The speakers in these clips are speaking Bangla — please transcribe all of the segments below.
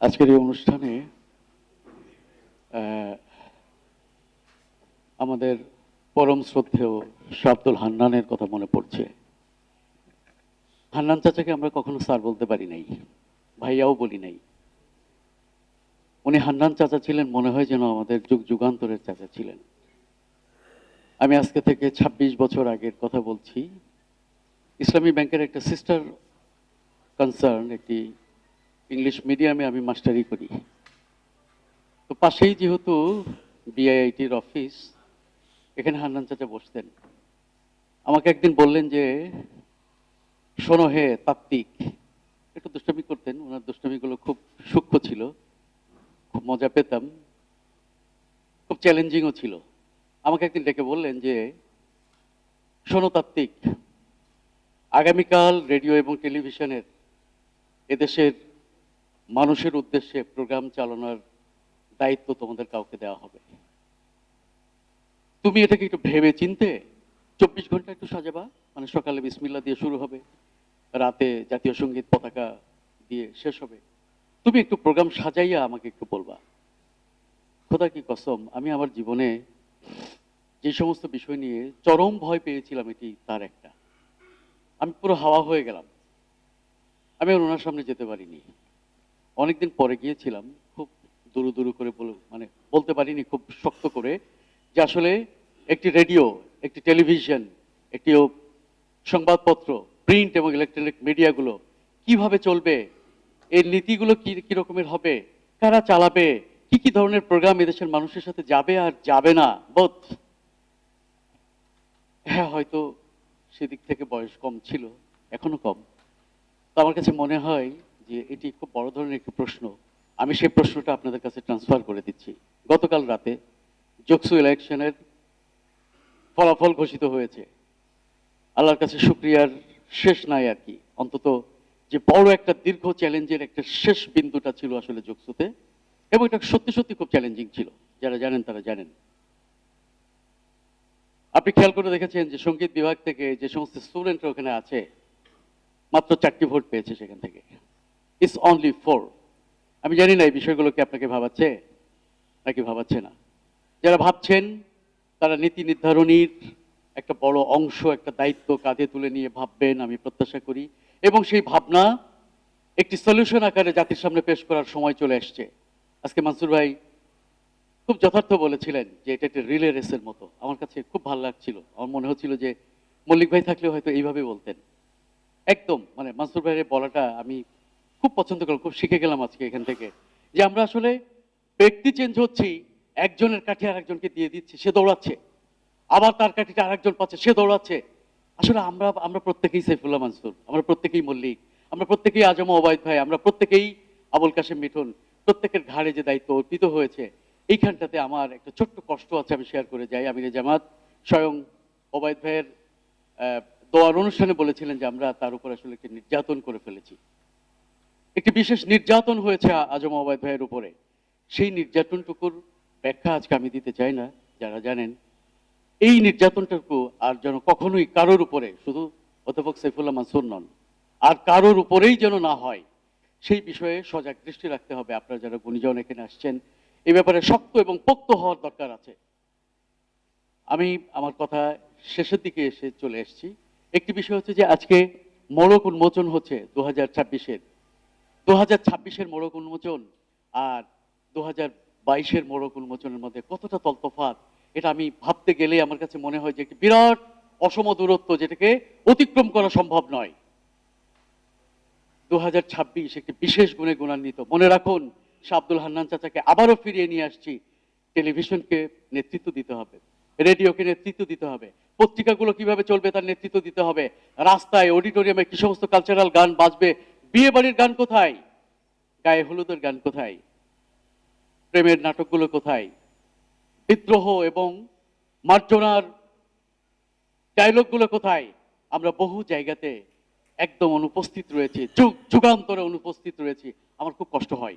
আজকের এই অনুষ্ঠানে আমাদের পরম শ্রদ্ধেয় শাহ আব্দুল হান্নানের কথা মনে পড়ছে। হান্নান চাচাকে আমরা কখনো স্যার বলতে পারি নাই, ভাইয়াও বলি নাই। উনি হান্নান চাচা ছিলেন, মনে হয় যেন আমাদের যুগ যুগান্তরের চাচা ছিলেন। আমি আজকে থেকে ২৬ বছর আগের কথা বলছি। ইসলামী ব্যাংকের একটা সিস্টার কনসার্ন একটি ইংলিশ মিডিয়ামে আমি মাস্টারি করি। তো পাশেই যেহেতু বিআইআইটির অফিস এখানে হান্নান চাচা বসতেন। আমাকে একদিন বললেন যে, শোনো হে তাত্ত্বিক। একটু দুষ্টামি করতেন, ওনার দুষ্টামিগুলো খুব সূক্ষ্ম ছিল, খুব মজা পেতাম, খুব চ্যালেঞ্জিংও ছিল। আমাকে একদিন ডেকে বললেন যে, শোনো তাত্ত্বিক, আগামীকাল রেডিও এবং টেলিভিশনের এদেশের মানুষের উদ্দেশ্যে প্রোগ্রাম চালানোর দায়িত্ব তোমাদের কাউকে দেওয়া হবে। তুমি এটাকে একটু ভেবে চিনতে চব্বিশ ঘণ্টা একটু সাজাবা মানে সকালে বিসমিল্লা দিয়ে শুরু হবে, রাতে জাতীয় সংগীত পতাকা দিয়ে শেষ হবে। তুমি একটু প্রোগ্রাম সাজাইয়া আমাকে একটু বলবা। খোদা কি কসম, আমি আমার জীবনে যে সমস্ত বিষয় নিয়ে চরম ভয় পেয়েছিলাম, এটি তার একটা। আমি পুরো হাওয়া হয়ে গেলাম। আমি ওনার সামনে যেতে পারিনি। অনেকদিন পরে গিয়েছিলাম, খুব দুরু দুরু করে বলে মানে বলতে পারিনি, খুব শক্ত করে, যে আসলে একটি রেডিও, একটি টেলিভিশন, একটি সংবাদপত্র, প্রিন্ট এবং ইলেকট্রনিক মিডিয়াগুলো কীভাবে চলবে, এর নীতিগুলো কি কি রকমের হবে, কারা চালাবে, কি কি ধরনের প্রোগ্রাম এদেশের মানুষের সাথে যাবে আর যাবে না, বোধ। হ্যাঁ হয়তো সেদিক থেকে বয়স কম ছিল, এখনও কম। তো আমার কাছে মনে হয় যে এটি খুব বড় ধরনের একটি প্রশ্ন, আমি সেই প্রশ্নটা আপনাদের কাছে ট্রান্সফার করে দিচ্ছি। গতকাল রাতে জকসু ইলেকশনের ফলাফল ঘোষিত হয়েছে। আল্লাহর কাছে শুক্রিয়ার শেষ নাই আর কি। অন্তত যে বড় একটা দীর্ঘ চ্যালেঞ্জের একটা শেষ বিন্দুটা ছিল আসলে জকসুতে এবং এটা সত্যি সত্যি খুব চ্যালেঞ্জিং ছিল। যারা জানেন তারা জানেন। আপনি খেয়াল করে দেখেছেন যে সংগীত বিভাগ থেকে যে সমস্ত স্টুডেন্টরা ওখানে আছে, মাত্র চারটি ভোট পেয়েছে সেখান থেকে। ইটস অনলি ফোর আমি জানি না এই বিষয়গুলোকে আপনাকে ভাবাচ্ছে নাকি ভাবাচ্ছে না। যারা ভাবছেন, তারা নীতি নির্ধারণীর একটা বড় অংশ, একটা দায়িত্ব কাঁধে তুলে নিয়ে ভাববেন, আমি প্রত্যাশা করি। এবং সেই ভাবনা একটি সলিউশন আকারে জাতির সামনে পেশ করার সময় চলে আসছে আজকে মানসুর ভাই খুব যথার্থ বলেছিলেন যে এটা একটা রিলে রেসের মতো। আমার কাছে খুব ভালো লাগছিল। আমার মনে হচ্ছিল যে মল্লিক ভাই থাকলে হয়তো এইভাবে বলতেন। একদম মানে মানসুর ভাইয়ের বলাটা আমি খুব পছন্দ করলাম, খুব শিখে গেলাম আজকে এখান থেকে। যে আমরা আসলে ব্যক্তি চেঞ্জ হচ্ছি, একজনের কাঠি আরেকজনকে দিয়ে দিচ্ছি, সে দৌড়াচ্ছে। আবার তার কাঠিটা আরেকজন পাচ্ছে, সে দৌড়াচ্ছে। আসলে আমরা আমরা প্রত্যেকেই সাইফুল্লাহ মানসুর, আমরা প্রত্যেকেই মল্লিক, আমরা প্রত্যেকেই আজম ওবায়দ ভাই, আমরা প্রত্যেকেই আবুল কাশেম মিঠুন, প্রত্যেকের ঘাড়ে যে দায়িত্ব অর্পিত হয়েছে, এইখানটাতে আমার একটা ছোট্ট কষ্ট আছে আমি শেয়ার করে যাই। আমির জামাত স্বয়ং ওবায়দ ভাইয়ের দোয়ার অনুষ্ঠানে বলেছিলেন যে আমরা তার উপর আসলে একটি নির্যাতন করে ফেলেছি। একটি বিশেষ নির্যাতন হয়েছে আজম ওবায়দ ভাইয়ের উপরে। সেই নির্যাতনটুকুর ব্যাখ্যা আজকে আমি দিতে চাই না, যারা জানেন। এই নির্যাতনটুকু আর যেন কখনোই কারোর উপরে, শুধু অধ্যাপক সাইফুল্লাহ মানসুর নন, আর কারোর উপরেই যেন না হয়, সেই বিষয়ে সজাগ দৃষ্টি রাখতে হবে। আপনারা যারা গুণীজন এখানে আসছেন এই ব্যাপারে শক্ত এবং পোক্ত হওয়ার দরকার আছে। আমি আমার কথা শেষের দিকে এসে চলে এসেছি। একটি বিষয় হচ্ছে যে আজকে মোড়ক উন্মোচন হচ্ছে দু হাজার ছাব্বিশের। দু হাজার ছাব্বিশের মোড়ক উন্মোচন আর দু হাজার বাইশের মোড়ক উন্মোচনের মধ্যে কতটা তলতফাত, এটা আমি ভাবতে গেলে আমার কাছে মনে হয় যে একটি বিরাট অসম দূরত্ব যেটাকে অতিক্রম করা সম্ভব নয়। দু হাজার ছাব্বিশ একটি বিশেষ গুণে গুণান্বিত। মনে রাখুন, শাহ আব্দুল হান্নান চাচাকে আবারও ফিরিয়ে নিয়ে আসছি। টেলিভিশনকে নেতৃত্ব দিতে হবে, রেডিওকে নেতৃত্ব দিতে হবে, পত্রিকাগুলো কীভাবে চলবে তার নেতৃত্ব দিতে হবে, রাস্তায়, অডিটোরিয়ামে কি সমস্ত কালচারাল গান বাজবে বিয়ে বাড়ির গান কোথায়? গায়ে হলুদের গান কোথায়? প্রেমের নাটকগুলো কোথায়? বিদ্রোহ এবং মার্জনার ডায়লগগুলো কোথায়? আমরা বহু জায়গাতে একদম অনুপস্থিত রয়েছি, যুগ, যুগান্তরে অনুপস্থিত রয়েছি। আমার খুব কষ্ট হয়।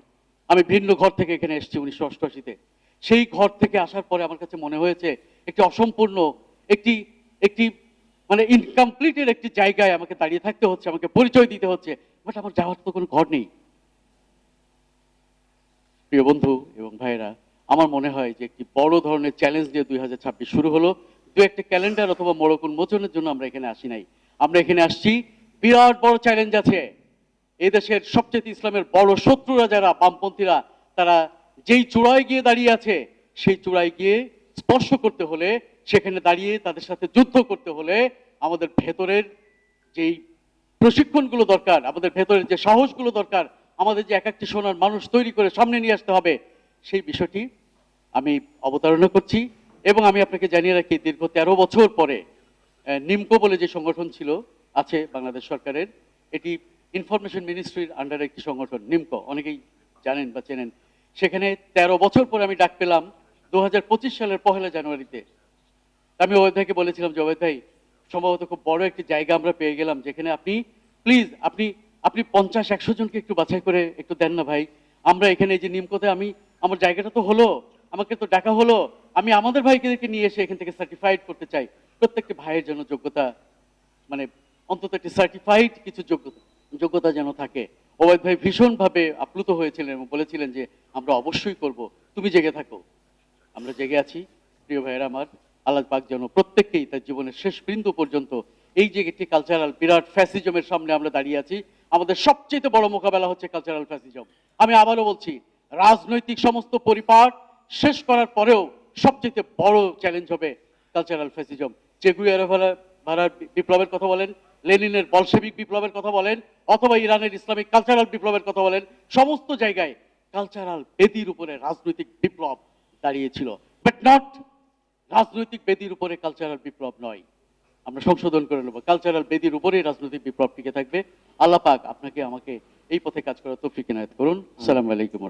আমি ভিন্ন ঘর থেকে এখানে এসেছি উনিশশো অষ্টআশিতে। সেই ঘর থেকে আসার পরে আমার কাছে মনে হয়েছে, একটি অসম্পূর্ণ, একটি একটি মানে ইনকমপ্লিটের একটি জায়গায় আমাকে দাঁড়িয়ে থাকতে হচ্ছে, আমাকে পরিচয় দিতে হচ্ছে। বাট আমার যাওয়ার তো কোনো ঘর নেই। প্রিয় বন্ধু এবং ভাইয়েরা, আমার মনে হয় যে একটি বড় ধরনের চ্যালেঞ্জ নিয়ে দুই হাজার ছাব্বিশ শুরু হলো। দু একটা ক্যালেন্ডার অথবা মোড়ক উন্মোচনের জন্য আমরা এখানে আসি নাই। আমরা এখানে আসছি। বিরাট বড় চ্যালেঞ্জ আছে। এই দেশের সবচেয়ে ইসলামের বড় শত্রুরা যারা, বামপন্থীরা, তারা যেই চূড়ায় গিয়ে দাঁড়িয়ে আছে, সেই চূড়ায় গিয়ে স্পর্শ করতে হলে, সেখানে দাঁড়িয়ে তাদের সাথে যুদ্ধ করতে হলে আমাদের ভেতরের যেই প্রশিক্ষণগুলো দরকার, আমাদের ভেতরের যে সাহসগুলো দরকার, আমাদের যে এক একটি সোনার মানুষ তৈরি করে সামনে নিয়ে আসতে হবে, সেই বিষয়টি আমি অবতারণা করছি এবং আমি আপনাকে জানিয়ে রাখি, দীর্ঘ তেরো বছর পরে নিমকো বলে যে সংগঠন ছিল, আছে বাংলাদেশ সরকারের, এটি ইনফরমেশন মিনিস্ট্রির আন্ডারে একটি সংগঠন, নিমকো, অনেকেই জানেন বা চেনেন। সেখানে তেরো বছর পরে আমি ডাক পেলাম, দু হাজার পঁচিশ সালের পহেলা জানুয়ারিতে। আমি ওই বলেছিলাম যে ভাই সম্ভবত খুব বড় একটি জায়গা আমরা পেয়ে গেলাম, যেখানে আপনি প্লিজ আপনি আপনি পঞ্চাশ, একশো জনকে একটু বাছাই করে একটু দেন না ভাই। আমরা এখানে যে নিমকোতে আমি, আমার জায়গাটা তো হলো, আমাকে তো ডাকা হলো, আমি আমাদের ভাইকে নিয়ে এসে এখান থেকে সার্টিফাইড করতে চাই। প্রত্যেকটি ভাইয়ের জন্য যোগ্যতা মানে অন্তত একটি সার্টিফাইড কিছু যোগ্যতা যোগ্যতা যেন থাকে। ওবায়দ ভাই ভীষণভাবে আপ্লুত হয়েছিলেন এবং বলেছিলেন যে, আমরা অবশ্যই করব। তুমি জেগে থাকো। আমরা জেগে আছি, প্রিয় ভাইয়েরা আমার। আল্লাহ পাক যেন প্রত্যেককেই তার জীবনের শেষ বিন্দু পর্যন্ত এই যে একটি কালচারাল বিরাট ফ্যাসিজমের সামনে আমরা দাঁড়িয়ে আছি, আমাদের সবচেয়ে বড় মোকাবেলা হচ্ছে কালচারাল ফ্যাসিজম আমি আবারও বলছি, রাজনৈতিক সমস্ত পরিপাট শেষ করার পরেও সবচেয়ে বড় চ্যালেঞ্জ হবে কালচারাল ফ্যাসিজম চেগুয়ারা ভাড়ার বিপ্লবের কথা বলেন, লেনিনের বলশেবিক বিপ্লবের কথা বলেন, অথবা ইরানের ইসলামিক কালচারাল বিপ্লবের কথা বলেন, সমস্ত জায়গায় কালচারাল বেদির উপরে রাজনৈতিক বিপ্লব দাঁড়িয়েছিল। বাট নট রাজনৈতিক বেদির উপরে কালচারাল বিপ্লব নয়। আমরা সংশোধন করে নেব। কালচারাল বেদির উপরেই রাজনৈতিক বিপ্লব টিকে থাকবে। আল্লাহ পাক আপনাকে আমাকে এই পথে কাজ করার তৌফিক এনায়েত করুন। সালাম আলাইকুম